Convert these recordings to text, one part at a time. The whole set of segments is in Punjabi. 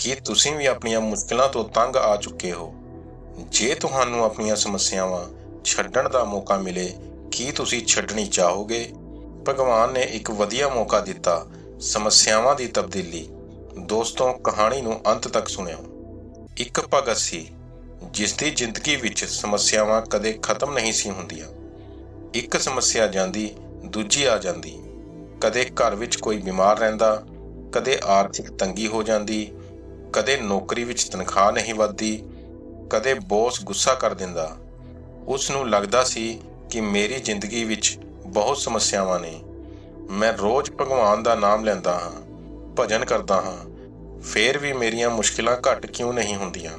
ਕੀ ਤੁਸੀਂ ਵੀ ਆਪਣੀਆਂ ਮੁਸ਼ਕਲਾਂ ਤੋਂ ਤੰਗ ਆ ਚੁੱਕੇ ਹੋ। ਜੇ ਤੁਹਾਨੂੰ ਆਪਣੀਆਂ ਸਮੱਸਿਆਵਾਂ ਛੱਡਣ ਦਾ ਮੌਕਾ ਮਿਲੇ, ਕੀ ਤੁਸੀਂ ਛੱਡਣੀ ਚਾਹੋਗੇ? ਭਗਵਾਨ ਨੇ ਇੱਕ ਵਧੀਆ ਮੌਕਾ ਦਿੱਤਾ, ਸਮੱਸਿਆਵਾਂ ਦੀ ਤਬਦੀਲੀ। ਦੋਸਤੋ, ਕਹਾਣੀ ਨੂੰ ਅੰਤ ਤੱਕ ਸੁਣਿਓ। ਇੱਕ ਭਗਤ ਸੀ, ਜਿਸ ਦੀ ਜ਼ਿੰਦਗੀ ਵਿੱਚ ਸਮੱਸਿਆਵਾਂ ਕਦੇ ਖਤਮ ਨਹੀਂ ਸੀ ਹੁੰਦੀਆਂ। ਇੱਕ ਸਮੱਸਿਆ ਜਾਂਦੀ, ਦੂਜੀ ਆ ਜਾਂਦੀ। ਕਦੇ ਘਰ ਵਿੱਚ ਕੋਈ ਬਿਮਾਰ ਰਹਿੰਦਾ, ਕਦੇ ਆਰਥਿਕ ਤੰਗੀ ਹੋ ਜਾਂਦੀ ਕਦੇ ਨੌਕਰੀ ਵਿੱਚ ਤਨਖਾਹ ਨਹੀਂ ਵੱਧਦੀ, ਕਦੇ ਬੌਸ ਗੁੱਸਾ ਕਰ ਦਿੰਦਾ। ਉਸ ਨੂੰ ਲੱਗਦਾ ਸੀ ਕਿ ਮੇਰੀ ਜ਼ਿੰਦਗੀ ਵਿੱਚ ਬਹੁਤ ਸਮੱਸਿਆਵਾਂ ਨੇ। ਮੈਂ ਰੋਜ਼ ਭਗਵਾਨ ਦਾ ਨਾਮ ਲੈਂਦਾ ਹਾਂ, ਭਜਨ ਕਰਦਾ ਹਾਂ, ਫੇਰ ਵੀ ਮੇਰੀਆਂ ਮੁਸ਼ਕਿਲਾਂ ਘੱਟ ਕਿਉਂ ਨਹੀਂ ਹੁੰਦੀਆਂ?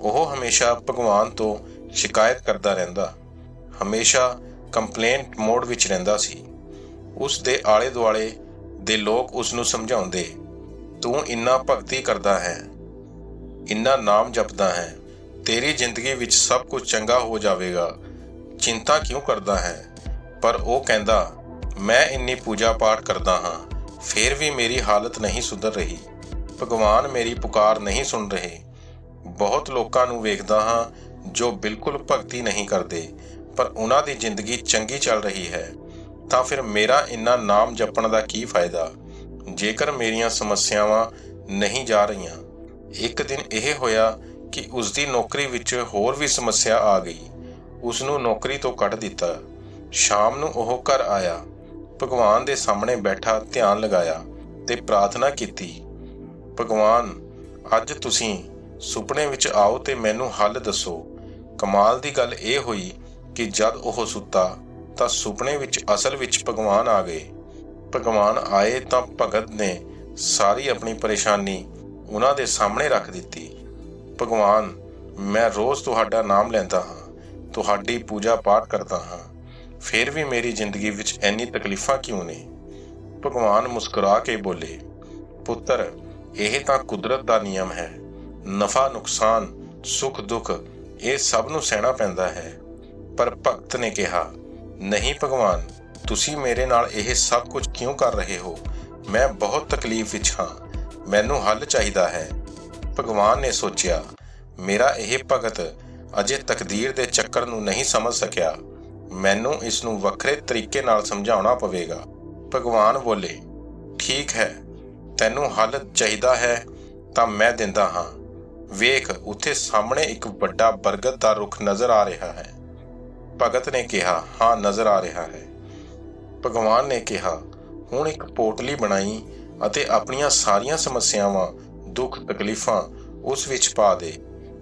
ਉਹ ਹਮੇਸ਼ਾ ਭਗਵਾਨ ਤੋਂ ਸ਼ਿਕਾਇਤ ਕਰਦਾ ਰਹਿੰਦਾ, ਹਮੇਸ਼ਾ ਕੰਪਲੇਂਟ ਮੋਡ ਵਿੱਚ ਰਹਿੰਦਾ ਸੀ। ਉਸ ਦੇ ਆਲੇ ਦੁਆਲੇ ਦੇ ਲੋਕ ਉਸ ਨੂੰ ਸਮਝਾਉਂਦੇ ਤੂੰ ਇੰਨਾ ਭਗਤੀ ਕਰਦਾ ਹੈ, ਇੰਨਾ ਨਾਮ ਜਪਦਾ ਹੈ, ਤੇਰੀ ਜ਼ਿੰਦਗੀ ਵਿੱਚ ਸਭ ਕੁਝ ਚੰਗਾ ਹੋ ਜਾਵੇਗਾ। ਚਿੰਤਾ ਕਿਉਂ ਕਰਦਾ ਹੈ? ਪਰ ਉਹ ਕਹਿੰਦਾ, ਮੈਂ ਇੰਨੀ ਪੂਜਾ ਪਾਠ ਕਰਦਾ ਹਾਂ, ਫਿਰ ਵੀ ਮੇਰੀ ਹਾਲਤ ਨਹੀਂ ਸੁਧਰ ਰਹੀ। ਭਗਵਾਨ ਮੇਰੀ ਪੁਕਾਰ ਨਹੀਂ ਸੁਣ ਰਹੇ। ਬਹੁਤ ਲੋਕਾਂ ਨੂੰ ਵੇਖਦਾ ਹਾਂ ਜੋ ਬਿਲਕੁਲ ਭਗਤੀ ਨਹੀਂ ਕਰਦੇ, ਪਰ ਉਹਨਾਂ ਦੀ ਜ਼ਿੰਦਗੀ ਚੰਗੀ ਚੱਲ ਰਹੀ ਹੈ। ਤਾਂ ਫਿਰ ਮੇਰਾ ਇੰਨਾ ਨਾਮ ਜਪਣ ਦਾ ਕੀ ਫਾਇਦਾ? ਜੇਕਰ ਮੇਰੀਆਂ ਸਮੱਸਿਆਵਾਂ ਨਹੀਂ ਜਾ ਰਹੀਆਂ, ਇੱਕ ਦਿਨ ਇਹ ਹੋਇਆ ਕਿ ਉਸ ਦੀ ਨੌਕਰੀ ਵਿੱਚ ਹੋਰ ਵੀ ਸਮੱਸਿਆ ਆ ਗਈ। ਉਸ ਨੂੰ ਨੌਕਰੀ ਤੋਂ ਕੱਢ ਦਿੱਤਾ। ਸ਼ਾਮ ਨੂੰ ਉਹ ਘਰ ਆਇਆ। ਭਗਵਾਨ ਦੇ ਸਾਹਮਣੇ ਬੈਠਾ ਧਿਆਨ ਲਗਾਇਆ ਤੇ ਪ੍ਰਾਰਥਨਾ ਕੀਤੀ, ਭਗਵਾਨ, ਅੱਜ ਤੁਸੀਂ ਸੁਪਨੇ ਵਿੱਚ ਆਓ ਤੇ ਮੈਨੂੰ ਹੱਲ ਦੱਸੋ। ਕਮਾਲ ਦੀ ਗੱਲ ਇਹ ਹੋਈ ਕਿ ਜਦ ਉਹ ਸੁੱਤਾ, ਤਾਂ ਸੁਪਨੇ ਵਿੱਚ ਅਸਲ ਵਿੱਚ ਭਗਵਾਨ ਆ ਗਏ। ਭਗਵਾਨ ਆਏ ਤਾਂ ਭਗਤ ਨੇ ਸਾਰੀ ਆਪਣੀ ਪਰੇਸ਼ਾਨੀ ਉਹਨਾਂ ਦੇ ਸਾਹਮਣੇ ਰੱਖ ਦਿੱਤੀ। ਭਗਵਾਨ, ਮੈਂ ਰੋਜ਼ ਤੁਹਾਡਾ ਨਾਮ ਲੈਂਦਾ ਹਾਂ, ਤੁਹਾਡੀ ਪੂਜਾ ਪਾਠ ਕਰਦਾ ਹਾਂ। ਫਿਰ ਵੀ ਮੇਰੀ ਜ਼ਿੰਦਗੀ ਵਿੱਚ ਇੰਨੀ ਤਕਲੀਫਾਂ ਕਿਉਂ ਨੇ? ਭਗਵਾਨ ਮੁਸਕਰਾ ਕੇ ਬੋਲੇ, ਪੁੱਤਰ, ਇਹ ਤਾਂ ਕੁਦਰਤ ਦਾ ਨਿਯਮ ਹੈ। ਨਫਾ, ਨੁਕਸਾਨ, ਸੁੱਖ, ਦੁੱਖ, ਇਹ ਸਭ ਨੂੰ ਸਹਿਣਾ ਪੈਂਦਾ ਹੈ। ਪਰ ਭਗਤ ਨੇ ਕਿਹਾ, ਨਹੀਂ ਭਗਵਾਨ ਤੁਸੀਂ ਮੇਰੇ ਨਾਲ ਇਹ ਸਭ ਕੁਝ ਕਿਉਂ ਕਰ ਰਹੇ ਹੋ? ਮੈਂ ਬਹੁਤ ਤਕਲੀਫ ਵਿੱਚ ਹਾਂ। ਮੈਨੂੰ ਹੱਲ ਚਾਹੀਦਾ ਹੈ। ਭਗਵਾਨ ਨੇ ਸੋਚਿਆ, ਮੇਰਾ ਇਹ ਭਗਤ ਅਜੇ ਤਕਦੀਰ ਦੇ ਚੱਕਰ ਨੂੰ ਨਹੀਂ ਸਮਝ ਸਕਿਆ। ਮੈਨੂੰ ਇਸ ਨੂੰ ਵੱਖਰੇ ਤਰੀਕੇ ਨਾਲ ਸਮਝਾਉਣਾ ਪਵੇਗਾ। ਭਗਵਾਨ ਬੋਲੇ, ਠੀਕ ਹੈ। ਤੈਨੂੰ ਹੱਲ ਚਾਹੀਦਾ ਹੈ ਤਾਂ ਮੈਂ ਦਿੰਦਾ ਹਾਂ। ਵੇਖ, ਉੱਥੇ ਸਾਹਮਣੇ ਇੱਕ ਵੱਡਾ ਬਰਗਦ ਦਾ ਰੁੱਖ ਨਜ਼ਰ ਆ ਰਿਹਾ ਹੈ। ਭਗਤ ਨੇ ਕਿਹਾ, ਹਾਂ, ਨਜ਼ਰ ਆ ਰਿਹਾ ਹੈ। ਭਗਵਾਨ ਨੇ ਕਿਹਾ, ਹੁਣ ਇੱਕ ਪੋਟਲੀ ਬਣਾਈ ਅਤੇ ਆਪਣੀਆਂ ਸਾਰੀਆਂ ਸਮੱਸਿਆਵਾਂ, ਦੁੱਖ, ਤਕਲੀਫਾਂ ਉਸ ਵਿੱਚ ਪਾ ਦੇ।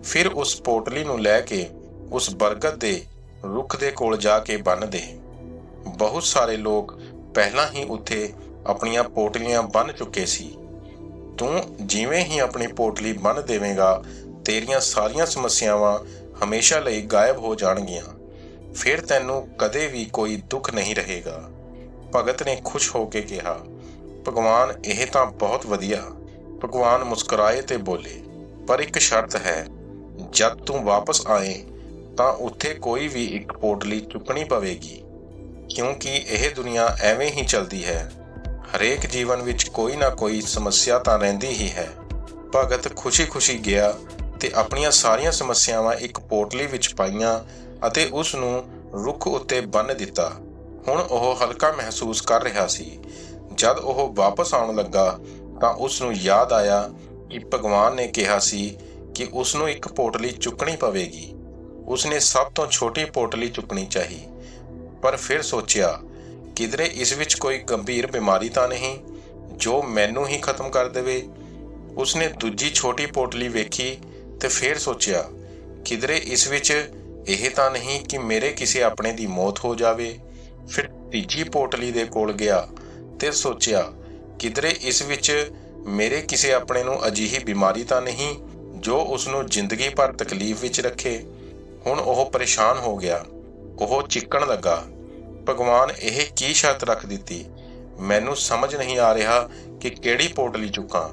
ਫਿਰ ਉਸ ਪੋਟਲੀ ਨੂੰ ਲੈ ਕੇ ਉਸ ਬਰਗਦ ਦੇ ਰੁੱਖ ਦੇ ਕੋਲ ਜਾ ਕੇ ਬੰਨ ਦੇ। ਬਹੁਤ ਸਾਰੇ ਲੋਕ ਪਹਿਲਾਂ ਹੀ ਉੱਥੇ ਆਪਣੀਆਂ ਪੋਟਲੀਆਂ ਬੰਨ ਚੁੱਕੇ ਸੀ। ਤੂੰ ਜਿਵੇਂ ਹੀ ਆਪਣੀ ਪੋਟਲੀ ਬੰਨ ਦੇਵੇਂਗਾ, ਤੇਰੀਆਂ ਸਾਰੀਆਂ ਸਮੱਸਿਆਵਾਂ ਹਮੇਸ਼ਾ ਲਈ ਗਾਇਬ ਹੋ ਜਾਣਗੀਆਂ। ਫਿਰ ਤੈਨੂੰ ਕਦੇ ਵੀ ਕੋਈ ਦੁੱਖ ਨਹੀਂ ਰਹੇਗਾ। ਭਗਤ ਨੇ ਖੁਸ਼ ਹੋ ਕੇ ਕਿਹਾ, ਭਗਵਾਨ, ਇਹ ਤਾਂ ਬਹੁਤ ਵਧੀਆ। ਭਗਵਾਨ ਮੁਸਕਰਾਏ ਤੇ ਬੋਲੇ, ਪਰ ਇੱਕ ਸ਼ਰਤ ਹੈ, ਜਦ ਤੂੰ ਵਾਪਸ ਆਏ, ਤਾਂ ਉੱਥੇ ਕੋਈ ਵੀ ਇੱਕ ਪੋਟਲੀ ਚੁੱਕਣੀ ਪਵੇਗੀ, ਕਿਉਂਕਿ ਇਹ ਦੁਨੀਆ ਐਵੇਂ ਹੀ ਚੱਲਦੀ ਹੈ। ਹਰੇਕ ਜੀਵਨ ਵਿੱਚ ਕੋਈ ਨਾ ਕੋਈ ਸਮੱਸਿਆ ਤਾਂ ਰਹਿੰਦੀ ਹੀ ਹੈ। ਭਗਤ ਖੁਸ਼ੀ-ਖੁਸ਼ੀ ਗਿਆ ਤੇ ਆਪਣੀਆਂ ਸਾਰੀਆਂ ਸਮੱਸਿਆਵਾਂ ਇੱਕ ਪੋਟਲੀ ਵਿੱਚ ਪਾਈਆਂ ਅਤੇ ਉਸ ਨੂੰ ਰੁੱਖ ਉੱਤੇ ਬੰਨ੍ਹ ਦਿੱਤਾ। ਹੁਣ ਉਹ ਹਲਕਾ ਮਹਿਸੂਸ ਕਰ ਰਿਹਾ ਸੀ। ਜਦ ਉਹ ਵਾਪਸ ਆਉਣ ਲੱਗਾ, ਤਾਂ ਉਸ ਨੂੰ ਯਾਦ ਆਇਆ ਕਿ ਭਗਵਾਨ ਨੇ ਕਿਹਾ ਸੀ ਕਿ ਉਸ ਨੂੰ ਇੱਕ ਪੋਟਲੀ ਚੁੱਕਣੀ ਪਵੇਗੀ। ਉਸਨੇ ਸਭ ਤੋਂ ਛੋਟੀ ਪੋਟਲੀ ਚੁੱਕਣੀ ਚਾਹੀ, ਪਰ ਫਿਰ ਸੋਚਿਆ, ਕਿਧਰੇ ਇਸ ਵਿੱਚ ਕੋਈ ਗੰਭੀਰ ਬਿਮਾਰੀ ਤਾਂ ਨਹੀਂ, ਜੋ ਮੈਨੂੰ ਹੀ ਖਤਮ ਕਰ ਦੇਵੇ। ਉਸਨੇ ਦੂਜੀ ਛੋਟੀ ਪੋਟਲੀ ਵੇਖੀ ਤੇ ਫਿਰ ਸੋਚਿਆ, ਕਿਧਰੇ ਇਸ ਵਿੱਚ ਇਹ ਤਾਂ ਨਹੀਂ ਕਿ ਮੇਰੇ ਕਿਸੇ ਆਪਣੇ ਦੀ ਮੌਤ ਹੋ ਜਾਵੇ। ਫਿਰ ਤੀਜੀ ਪੋਟਲੀ ਦੇ ਕੋਲ ਗਿਆ ਤੇ ਸੋਚਿਆ, ਕਿਧਰੇ ਇਸ ਵਿੱਚ ਮੇਰੇ ਕਿਸੇ ਆਪਣੇ ਨੂੰ ਅਜਿਹੀ ਬਿਮਾਰੀ ਤਾਂ ਨਹੀਂ, ਜੋ ਉਸ ਨੂੰ ਜ਼ਿੰਦਗੀ ਭਰ ਤਕਲੀਫ ਵਿੱਚ ਰੱਖੇ। ਹੁਣ ਉਹ ਪਰੇਸ਼ਾਨ ਹੋ ਗਿਆ। ਉਹ ਚਿੱਕਣ ਲੱਗਾ। ਭਗਵਾਨ, ਇਹ ਕੀ ਸ਼ਰਤ ਰੱਖ ਦਿੱਤੀ? ਮੈਨੂੰ ਸਮਝ ਨਹੀਂ ਆ ਰਿਹਾ ਕਿ ਕਿਹੜੀ ਪੋਟਲੀ ਚੁੱਕਾਂ।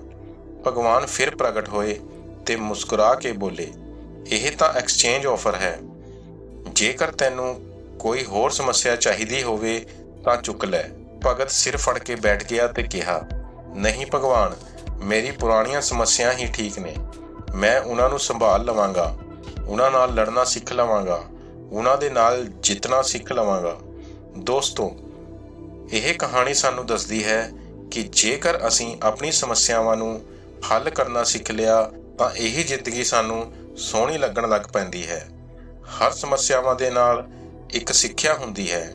ਭਗਵਾਨ ਫਿਰ ਪ੍ਰਗਟ ਹੋਏ ਤੇ ਮੁਸਕਰਾ ਕੇ ਬੋਲੇ, ਇਹ ਤਾਂ ਐਕਸਚੇਂਜ ਆਫਰ ਹੈ। ਜੇਕਰ ਤੈਨੂੰ ਕੋਈ ਹੋਰ ਸਮੱਸਿਆ ਚਾਹੀਦੀ ਹੋਵੇ ਤਾਂ ਚੁੱਕ ਲੈ। ਭਗਤ ਸਿਰ ਫੜ ਕੇ ਬੈਠ ਗਿਆ ਤੇ ਕਿਹਾ, ਨਹੀਂ ਭਗਵਾਨ, ਮੇਰੀ ਪੁਰਾਣੀਆਂ ਸਮੱਸਿਆ ਹੀ ਠੀਕ ਨੇ। ਮੈਂ ਉਹਨਾਂ ਨੂੰ ਸੰਭਾਲ ਲਵਾਂਗਾ। ਉਹਨਾਂ ਨਾਲ ਲੜਨਾ ਸਿੱਖ ਲਵਾਂਗਾ। ਉਹਨਾਂ ਦੇ ਨਾਲ ਜਿੱਤਣਾ ਸਿੱਖ ਲਵਾਂਗਾ। ਦੋਸਤੋ, ਇਹ ਕਹਾਣੀ ਸਾਨੂੰ ਦੱਸਦੀ ਹੈ ਕਿ ਜੇਕਰ ਅਸੀਂ ਆਪਣੀ ਸਮੱਸਿਆਵਾਂ ਨੂੰ ਹੱਲ ਕਰਨਾ ਸਿੱਖ ਲਿਆ, ਤਾਂ ਇਹੀ ਜ਼ਿੰਦਗੀ ਸਾਨੂੰ ਸੋਹਣੀ ਲੱਗਣ ਲੱਗ ਪੈਂਦੀ ਹੈ। ਹਰ ਸਮੱਸਿਆਵਾਂ ਦੇ ਨਾਲ ਇੱਕ ਸਿੱਖਿਆ ਹੁੰਦੀ ਹੈ।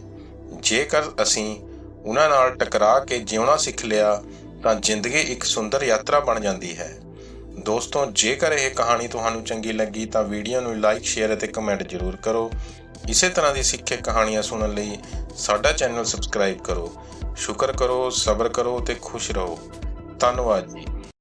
ਜੇਕਰ ਅਸੀਂ ਉਹਨਾਂ ਨਾਲ ਟਕਰਾ ਕੇ ਜਿਉਣਾ ਸਿੱਖ ਲਿਆ, ਤਾਂ ਜ਼ਿੰਦਗੀ ਇੱਕ ਸੁੰਦਰ ਯਾਤਰਾ ਬਣ ਜਾਂਦੀ ਹੈ। ਦੋਸਤੋ, ਜੇਕਰ ਇਹ ਕਹਾਣੀ ਤੁਹਾਨੂੰ ਚੰਗੀ ਲੱਗੀ, ਤਾਂ ਵੀਡੀਓ ਨੂੰ ਲਾਈਕ, ਸ਼ੇਅਰ ਅਤੇ ਕਮੈਂਟ ਜ਼ਰੂਰ ਕਰੋ। ਇਸੇ ਤਰ੍ਹਾਂ ਦੀ ਸਿੱਖਿਆ ਕਹਾਣੀਆਂ ਸੁਣਨ ਲਈ ਸਾਡਾ ਚੈਨਲ ਸਬਸਕ੍ਰਾਈਬ ਕਰੋ। ਸ਼ੁਕਰ ਕਰੋ, ਸਬਰ ਕਰੋ ਤੇ ਖੁਸ਼ ਰਹੋ। ਧੰਨਵਾਦ ਜੀ।